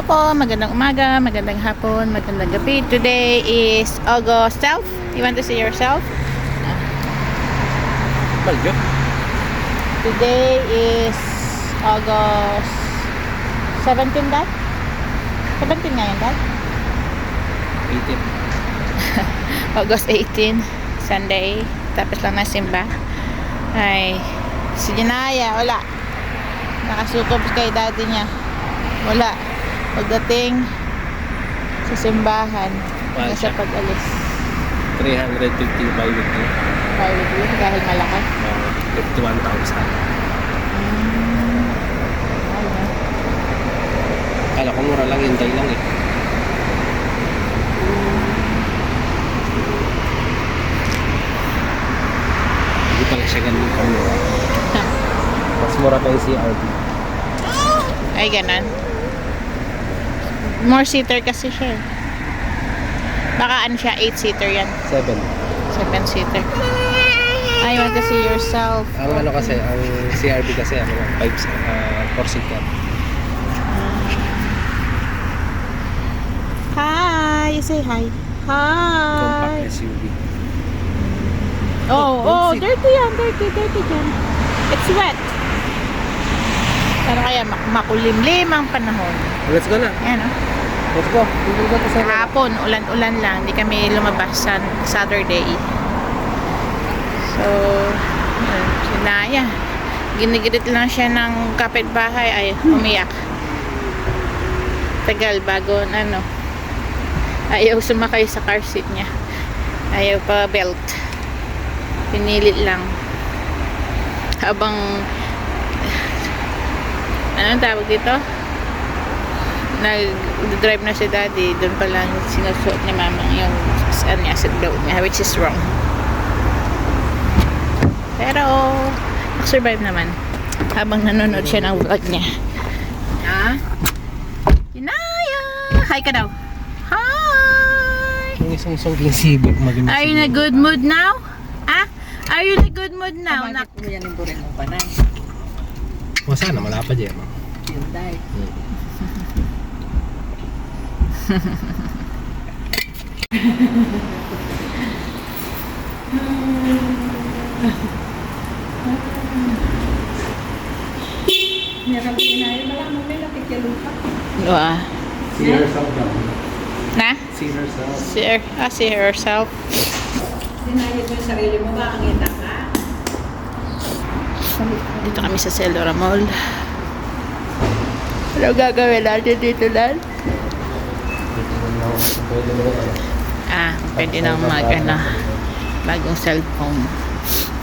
Hello po, magandang umaga, magandang hapon, magandang gabi. Today is August 12. You want to see yourself? Balyo. Today is August 17, Dad? 17 nga yun, Dad? 18. August 18, Sunday. Tapos lang na simba. Ay, si Jinaya, wala. Nakasukob kay daddy niya. Wala. Pagdating sa simbahan, Wala sa siya. pag-alis. 350 bi-weekly. Private dahil malaki. Uh, 51,000. Ayun. Kala ko mura lang, hintay lang eh. Hindi pala siya ganun kamura. Mas mura pa yung CRV. Ay, ganun. More seater kasi siya. eh. Baka ano siya, 8-seater yan. 7. 7-seater. I want to see yourself. Ang ano kasi, ang CRV kasi, ano, 5, uh, 4 seater. Hi! You say hi. Hi! Compact SUV. Oh, oh, sit. dirty yan, dirty, dirty dyan. It's wet. Pero kaya mak- makulimlim ang panahon. Let's go na. Yan, oh. Let's go. Hindi ko sa Kahapon, ulan-ulan lang. Hindi kami lumabas sa Saturday. So, yun, si Naya. Ginigirit lang siya ng kapitbahay. Ay, umiyak. Tagal bago, ano. Ayaw sumakay sa car seat niya. Ayaw pa belt. Pinilit lang. Habang, anong tawag dito? Nag-drive na si daddy, doon pa lang sinusuot ni mama yung ano niya, seatbelt niya, which is wrong. Pero, survive naman. Habang nanonood siya ng vlog niya. Ha? Inaya! Hi ka daw. Hi! Yung isang song yung Civic, maganda Are you in a good mood now? Ha? Are you in a good mood now? Nak Bakit mo yan yung burin mo panay? O sana, malapad yan. Hyundai. Meron din na yun. Wala mo may lapit yung lupa. Wah. See herself down. Na? See herself. See, her, ah, see herself. Dinayad mo yung sarili mo ba? Ang ita ka? Dito kami sa Celdora Mall. Ano gagawin natin dito, Dad? Na. Ah, pwede nang mag, ano, bagong cellphone.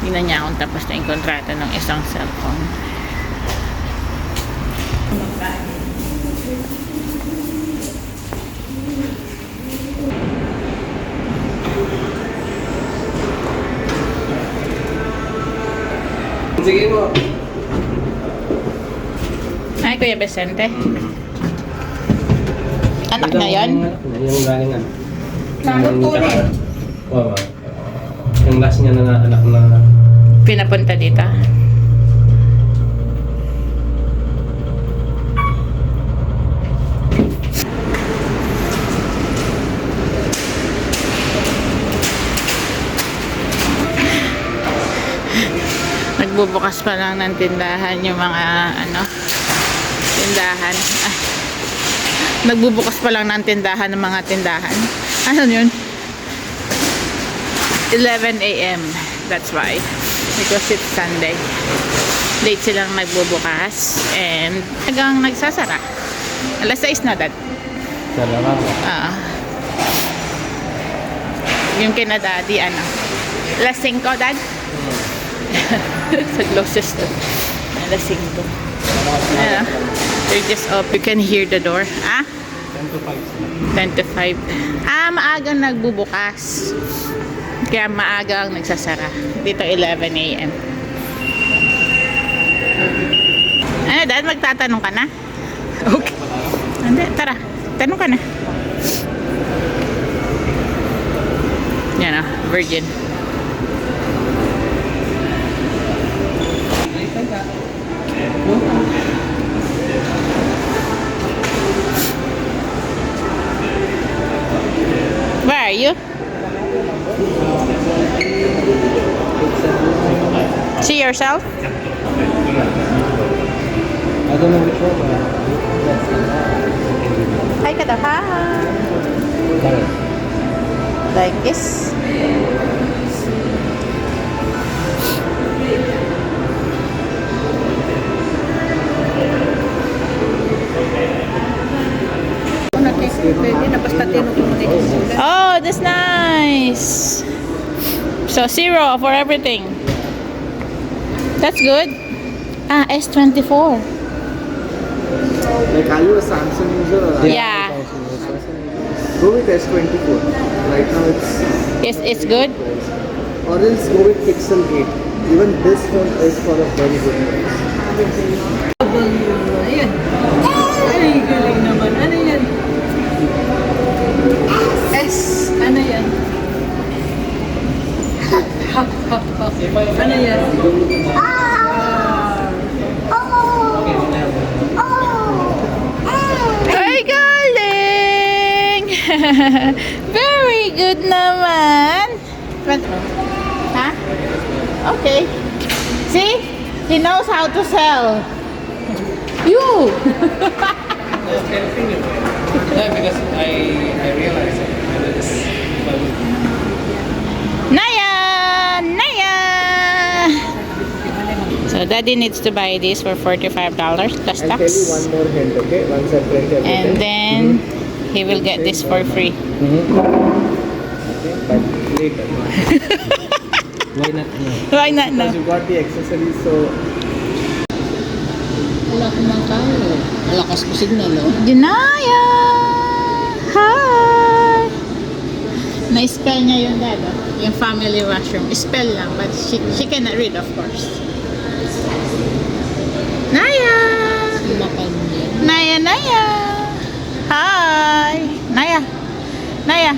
Tingnan niya kung tapos na yung kontrata ng isang cellphone. Sige mo. Ay, Kuya Vicente. Anak na yan? Yung galing ano. Yung tsaka- Oo. Yung last niya na anak na Pinapunta dito. Nagbubukas pa lang ng tindahan yung mga ano tindahan. Ah, nagbubukas pa lang ng tindahan ng mga tindahan. Ano yun? 11 a.m. That's why. Because it's Sunday. Late silang nagbubukas and hanggang nagsasara. Alas 6 na dad. sa lamang. Ah. yung kina daddy, ano? Alas 5 dad? Sa closest. Alas 5. Ano? They're just up. You can hear the door. Ah? 10 to 5 sila. 10 to 5. Ah, maagang nagbubukas. Kaya maagang nagsasara. Dito 11 a.m. Ano, dad, magtatanong ka na? Okay. Hindi, tara. Tanong ka na. Yan ah, virgin. Yourself? I don't know which one. but that's- Hi ka. Hi. Like this. Pwede na basta tinukunin. Oh, that's nice. So zero for everything. That's good. Ah, S24. Like, are you a Samsung user or are you Yeah. Go with S24. Right now it's It's it's good. or else go with Pixel 8. Even this phone is for a very good price. Ayan. Ay, galing naman. Ano yan? S. Ano yan? Ano yan? Ay, galing! Very good naman. Huh? Okay. See? He knows how to sell. You! Yeah, because I I realized that this Naya! Naya! So, daddy needs to buy this for $45 plus I'll tell you one tax. more hint, okay? Once I print everything. And then, mm-hmm. He will get this for free. But later. why not no? Why not Because now? you got the accessories, so Wala ko mang kaya. Malakas ko signal, oh. Janaya! Hi! Na-spell niya yung dad, oh. yung family washroom. Spell lang, but she, she cannot read, of course. Naya! Sumakan niya. Naya, Naya! Hi! Naya! Naya!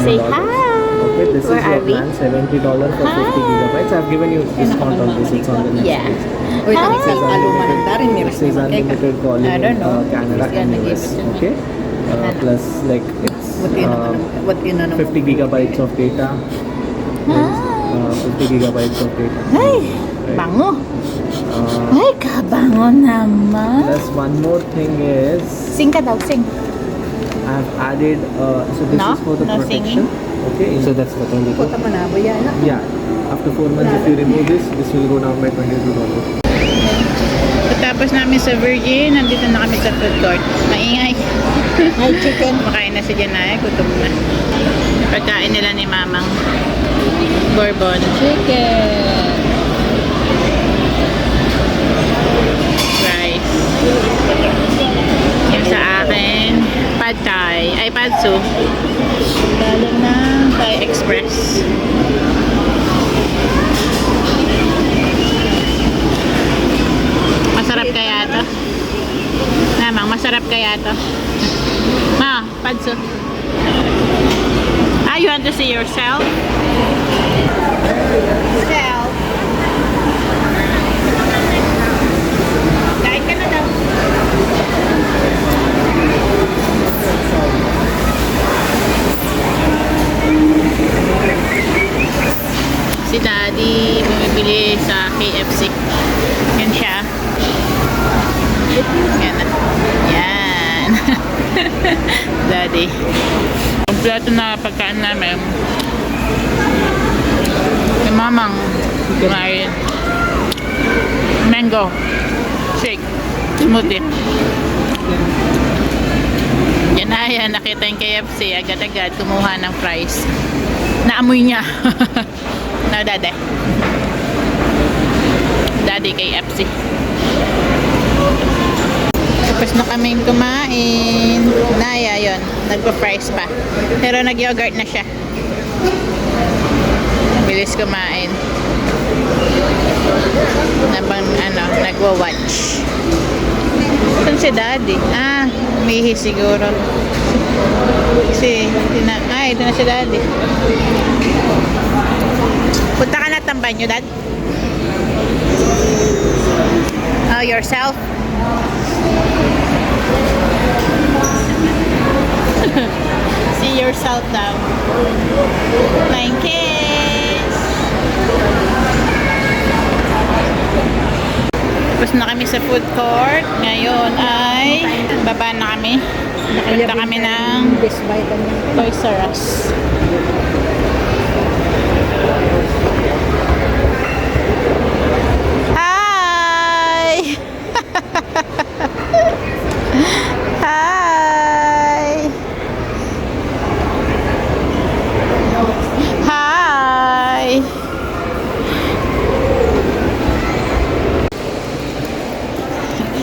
Say hi! okay, this Where is are your we? plan, seventy dollar for fifty Hi. gigabytes. I've given you discount on this. It's on the next Yeah. page. Uy, Hi. takit sa kaluman ng darin. It Miras says naman kay ka. unlimited calling I don't in know. uh, Canada He's and gonna give US. it to me. Okay, uh, Ano? plus like it's What yun uh, naman? What yun na naman? 50 gigabytes of data. Ah. Uh, 50 gigabytes of data. Ay! Bango! Uh, Ay, kabango naman! plus one more thing is Sing ka daw, sing. I've added. Uh, so this No? is for the No protection. Okay, so that's the 22. Puta man na, baya na. Yeah, after four months, if you remove this, this will go down by 22 dollars. Pagkatapos namin sa Virgin, nandito na kami sa food court. Maingay. Hi, chicken. Makain na si Janay, gutom na. Pagkain nila ni Mamang. Bourbon. Chicken. So. Kompleto na pagkaan namin. Yung mamang may mango shake smoothie. Yan na yan, nakita yung KFC, agad-agad kumuha ng fries. Naamoy niya. no, dade. Daddy KFC. Tapos na kaming kumain. Naya, yon Nagpa-fries pa. Pero nag-yogurt na siya. Bilis kumain. Nabang, ano, nagwa-watch. Saan si daddy? Ah, umihi siguro. Kasi, tina, ay, ito na si daddy. Punta ka na tambay nyo, dad? Oh, yourself? See yourself daw. Flying kiss. Tapos na kami sa food court. Ngayon ay baba na kami. Napunta kami ng. Toys R Us. Hi! Hi! Hi!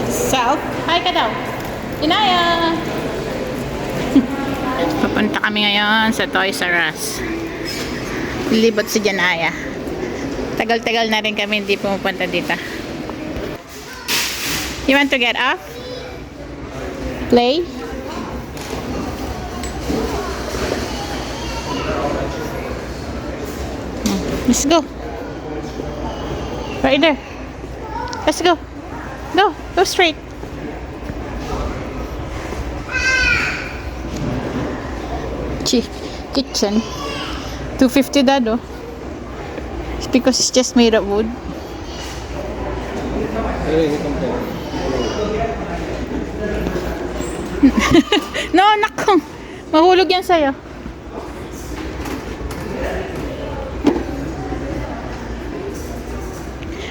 South? Hi ka daw. Inaya! Papunta kami ngayon sa Toys R Us. Libot si Janaya. Tagal-tagal na rin kami hindi pumupunta dito. You want to get off? Play? Let's go. Right there. Let's go. Go. Go straight. Chi kitchen. 250 dado. It's because it's just made of wood. No, nakong. Mahulog yan sa'yo.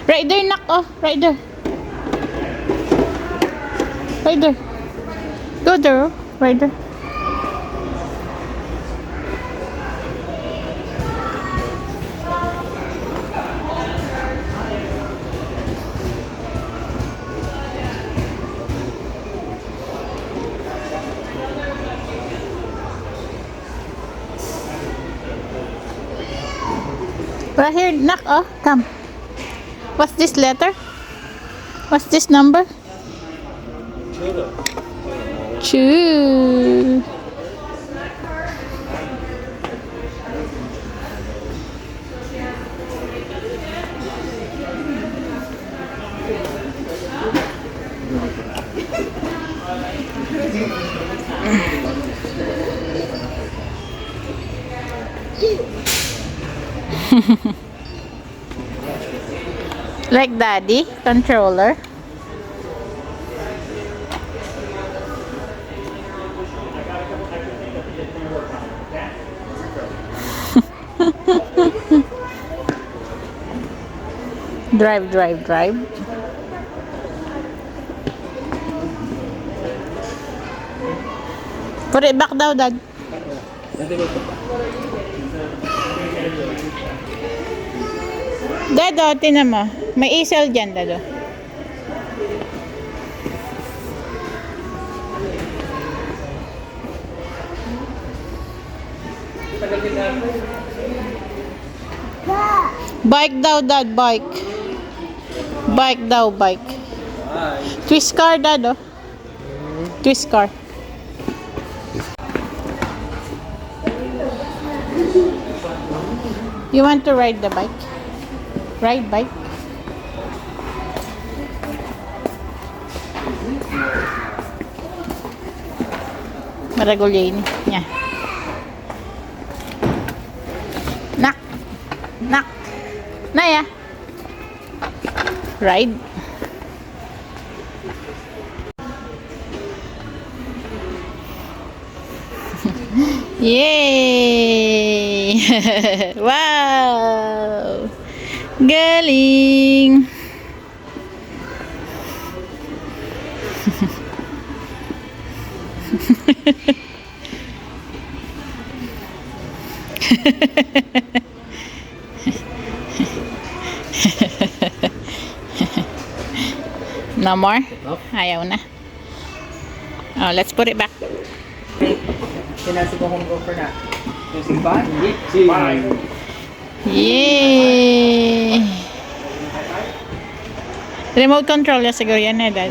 Right there, nak. Oh, right there. Right there. Go there. Right. Right here, knock. Oh, come. What's this letter? What's this number? Two. Like daddy, controller. drive, drive, drive. Put it back daw, dad. Dado, tinan mo. May easel dyan, Dado. Bike daw, Dad. Bike. Bike daw, bike. Twist car, Dado. Twist car. You want to ride the bike? Ride bike? Maragulya ini. Nak. Nak. Naya. Ride. Yay! wow! Galing! no more? Ayaw na. Oh, let's put it back. Sinasi ko home gopher na. Yung simba? Hindi. Yay! Remote control ya siguro yan eh, Dad.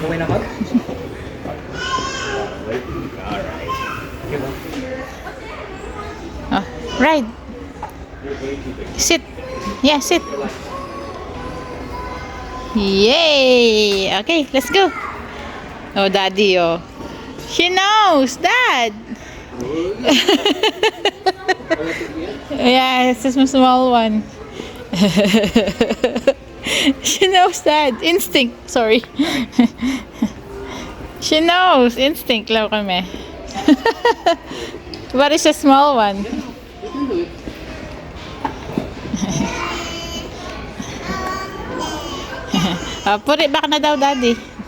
Okay na ko? Oh, ride. Sit. Yeah, sit. Yay! Okay, let's go. Oh, daddy, oh. She knows, Dad. yeah, it's a small one. she knows that. Instinct. Sorry. she knows. Instinct lang kami. But it's a small one. uh, put it back na daw, Daddy.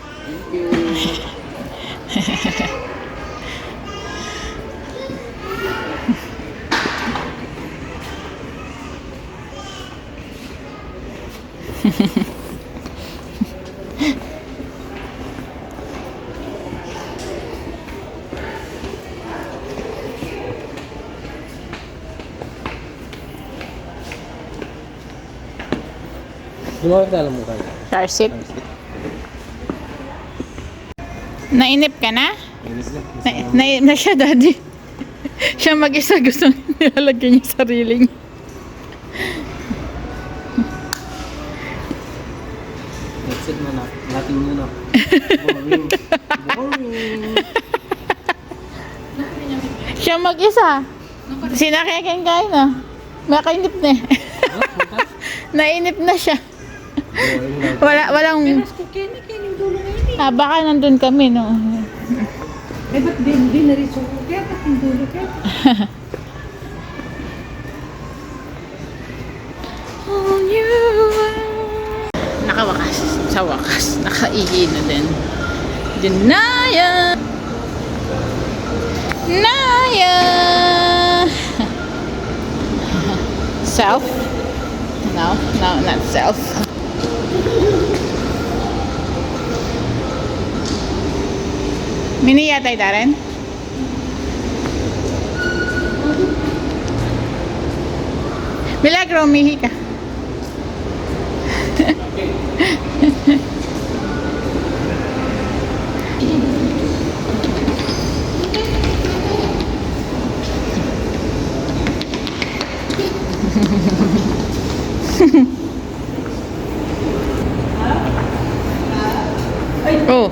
Lumawag na alam mo kayo. Car seat. Nainip ka na? Inis na. Na, nainip na siya, Daddy. siya mag-isa gusto nilalagyan niya sarili niya. That's it na na. Nothing new na. Boring. Boring. Siya mag-isa. Sinakyakin kain na. Makainip na eh. Nainip na siya. Na. Wala, walang... Mas kukini, kining dulo ngayon eh. Ah, baka nandun kami, no? Eh, ba't di, di na rin suko kaya? Ba't yung dulo kaya? Nakawakas. Sa wakas. Nakaihi na din. Dinaya! Naya! Self? No, no, not self. Yata ita rin? Milagro, umihi ka. Oh,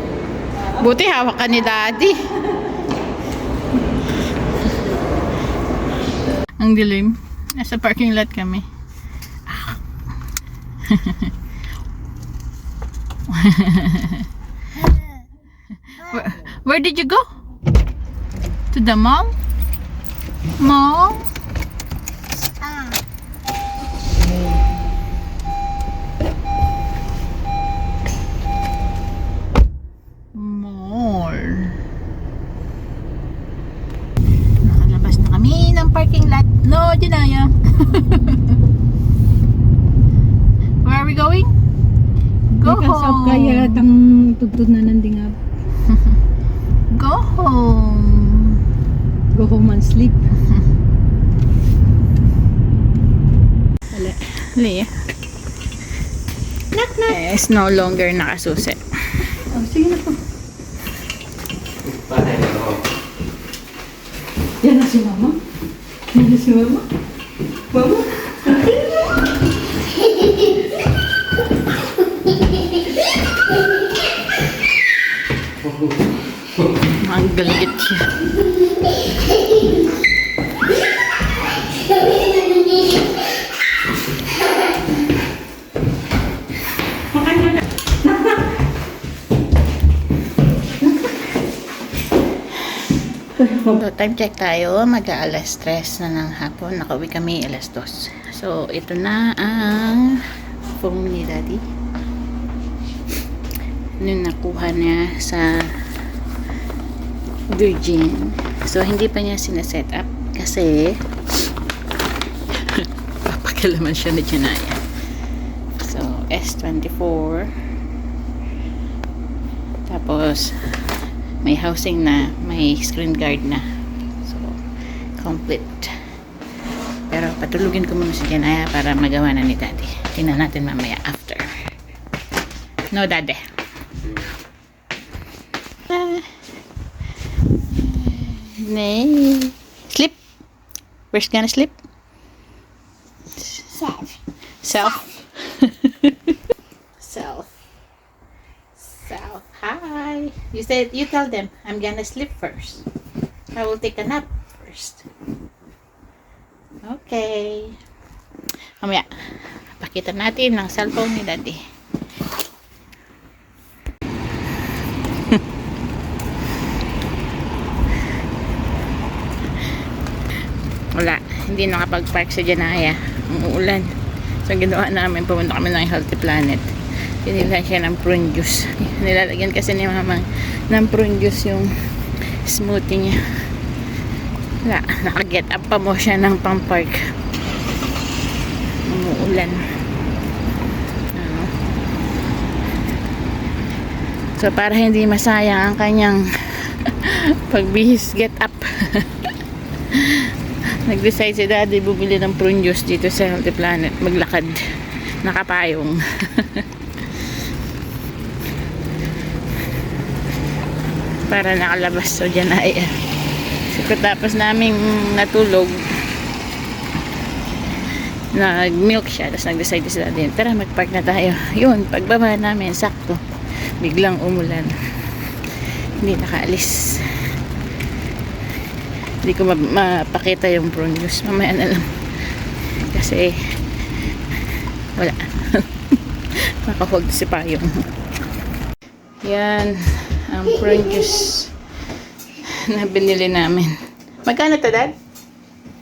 buti hawak ka ni daddy. Ang dilim. Nasa parking lot kami. Ah. where, where did you go? To the mall? Mall? Mall. Nakalabas na kami ng parking lot. No, Janaya. Where are we going? Go Because of home. kaya tang tugtod na nandingab. Go home. Go home and sleep. Li. Knock, knock. Eh, it's no longer nakasusi. Oh, sige na po. Yan na si mama. Yan na si. Mama? So, time check tayo. Mag-aalas 3 na ng hapon. Nakauwi kami alas 2. So, ito na ang phone ni Daddy. Nung nakuha niya sa Virgin. So, hindi pa niya sinaset up kasi papakilaman siya ni Janaya. So, S24 tapos may housing na, may screen guard na. So, complete. Pero patulugin ko muna si Janaya para magawa na ni Daddy. Tingnan natin mamaya after. No, Daddy. Ah. Nay. Sleep. Where's gonna sleep? Self. Self. Self. Self. Hi. You said you tell them I'm gonna sleep first. I will take a nap first. Okay. Mamaya, pakita natin ng cellphone ni Daddy. Wala, hindi nakapag-park sa Janaya. Umuulan. So, ginawa namin, pumunta kami ng Healthy Planet. Pinila siya ng prune juice. Nilalagyan kasi ni mama ng prune juice yung smoothie niya. Wala, nakaget up pa mo siya ng pang-park. Umuulan. Ano. So, para hindi masayang ang kanyang pagbihis get up. Nag-decide si daddy bumili ng prune juice dito sa Healthy Planet. Maglakad. Nakapayong. Para nakalabas so dyan. Ay so, tapos naming natulog nag-milk siya tapos nag-decide si daddy tara mag-park na tayo. Yun pagbaba namin sakto. Biglang umulan. Hindi nakaalis. Hindi ko ma- mapakita yung prawn juice mamaya na lang. Kasi wala. Makahog si payong. Yan ang prawn juice na binili namin magkano to dad?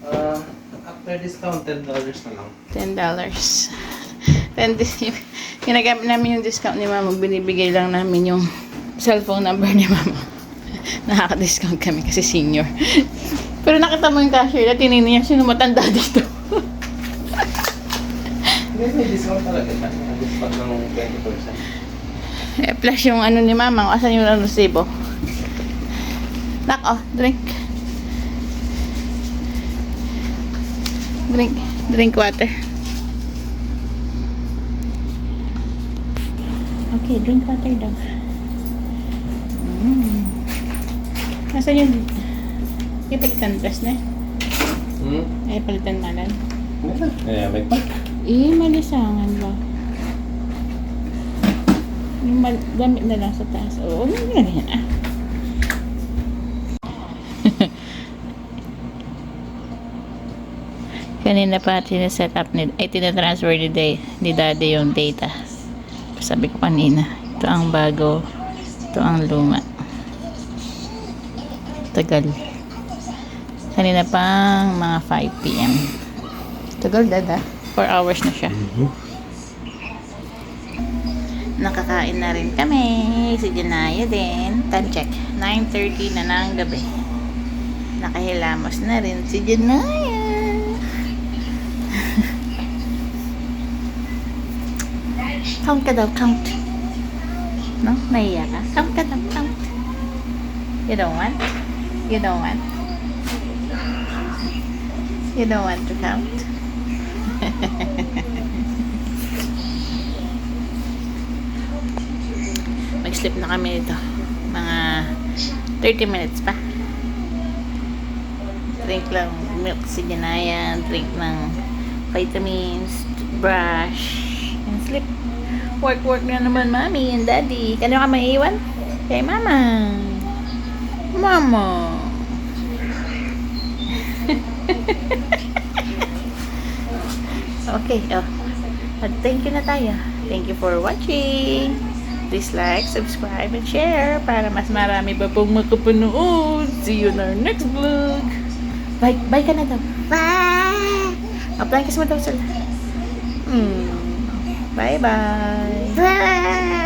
Uh, after discount, $10 na lang. $10 10 dis- ginagamit namin yung discount ni mama binibigay lang namin yung cellphone number ni mama nakaka-discount kami kasi senior pero nakita mo yung cashier na tininin niya sino matanda dito Hindi, may discount talaga siya. Discount ng 20%. Eh, plus yung ano ni mama asan yung ano, resibo nak oh drink drink drink water okay drink water daw mm. Nasaan yung yung palitan dress na Hmm? ay palitan na lang Eh, may pack. eh malisangan ba yung mal- damit na lang sa taas. Oo ano na yan ah. Kanina pa tinaset up ni ay tinatransfer ni, day, ni daddy yung data. Sabi ko kanina ito ang bago. Ito ang luma. Tagal. Kanina pang mga 5pm tagal dada. 4 hours na siya nakakain na rin kami si Janaya din time check 9.30 na ng gabi nakahilamos na rin si Janaya count ka daw count no? naiya ka? count ka daw count you don't want? you don't want? you don't want to count? mag-sleep na kami dito. Mga 30 minutes pa. Drink lang milk si Janaya, drink ng vitamins, brush, and sleep. Work, work na naman, mami and daddy. Kano ka maiiwan? Kay mama. Mama. okay, oh. At thank you na tayo. Thank you for watching. Please like, subscribe, and share para mas marami pa pong makapanood. See you in our next vlog. Bye, bye ka na daw. Bye! Apply kiss mo daw sila. Hmm. Bye-bye. Bye!